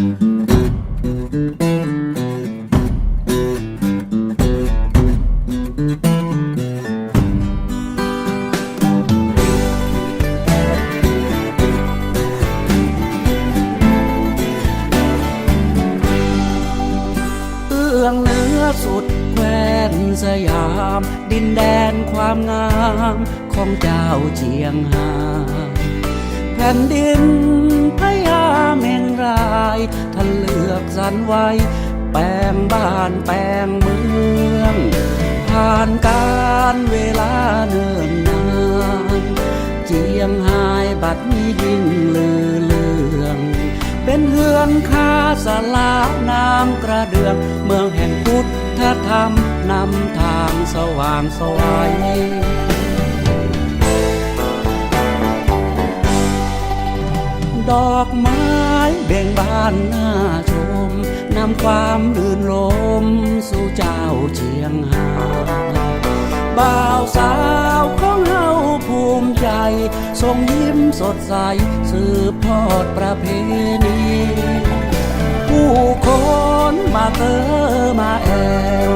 เอื้องเหนือสุดแคว้นสยาม ดินแดนความงามของเจ้าเจียงไฮ้แผ่นดินพยา ลือกสรรไว้ แปลงบ้านแปลงเมือง ผ่านการเวลาเนิ่นนานเจียงไฮ้บัดนี้ยิ่งลือเลือง เป็นเฮือนคาสลาน้ำกระเดือง เมืองแห่งพุทธธรรมนำทางสว่างสวัยดอกไม้เบ่งบานหน้า นำความลื่นลมสู่เจ้าเชียงไฮ้บ่าวสาวของเฮาภูมิใจทรงยิ้มสดใส สืบทอดประเพณี ผู้คนมาเตอมาแอว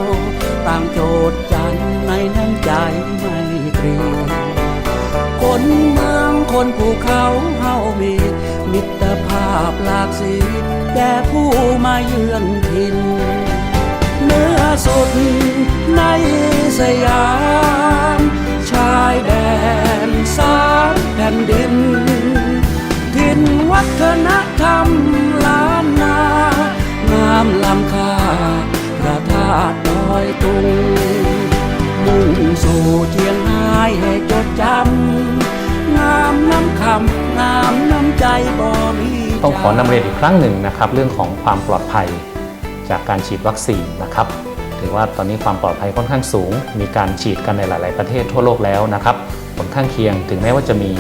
ต่างโจดจันในน้ำใจไม่ตรี คนเมืองคนภูเขาเฮามีมิตรภาพหลากสี แด่ผู้มาเยือนถิ่นเนื้อสุดในสยาม ชายแดนสามแผ่นดิน ถิ่นวัฒน ต้องขอนำเรียนอีกครั้งหนึ่งนะครับ เรื่องของความปลอดภัยจากการฉีดวัคซีนนะครับ ถือว่าตอนนี้ความปลอดภัยค่อนข้างสูง มีการฉีดกันในหลาย ๆ ประเทศทั่วโลกแล้วนะครับ ผลข้างเคียงถึงแม้ว่าจะมี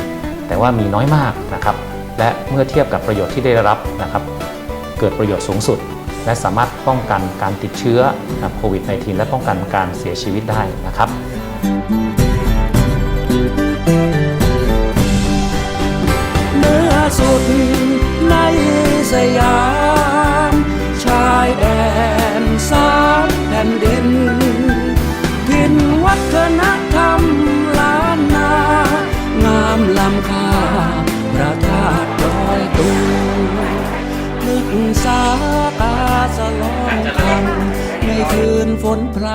แต่ว่ามีน้อยมากนะครับ และเมื่อเทียบกับประโยชน์ที่ได้รับนะครับ เกิดประโยชน์สูงสุด และสามารถป้องกันการติดเชื้อโควิด -19 และป้องกันการเสียชีวิตได้นะครับาตาสลองคันในคืนฝนพร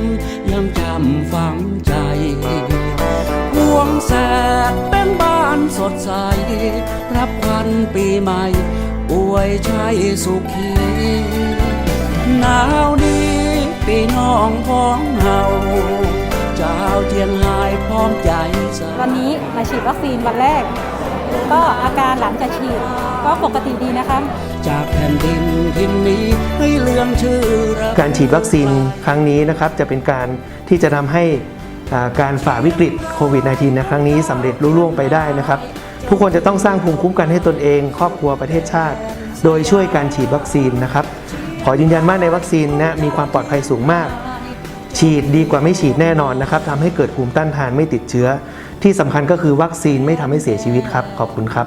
ำยังจำฝังใจพวงแสกเป็นบ้านสดใส รับวันปีใหม่ อวยชัยสุขีหนาวนี้ปีน้องพ้องเฮาเจ้าเจียงไฮ้พร้อมใจสวันนี้มาฉีดวัคซีนวันแรก ก็อาการหลังจากฉีดก็ปกติดีนะคะจากแผ่นดินทินนี้ให้เลื่องชื่อระการฉีดวัคซีนครั้งนี้นะครับจะเป็นการที่จะทำให้อ่าการฝ่าวิกฤตโควิด -19 ในครั้งนี้สำเร็จลุล่วงไปได้นะครับ ทุกคนจะต้องสร้างภูมิคุ้มกันให้ตนเอง ครอบครัวประเทศชาติ โดยช่วยการฉีดวัคซีนนะครับ ขอยืนยันว่าในวัคซีนนะมีความปลอดภัยสูงมาก ฉีดดีกว่าไม่ฉีดแน่นอนนะครับทำให้เกิดภูมิต้านทานไม่ติดเชื้อ ที่สำคัญก็คือวัคซีนไม่ทำให้เสียชีวิตครับ ขอบคุณครับ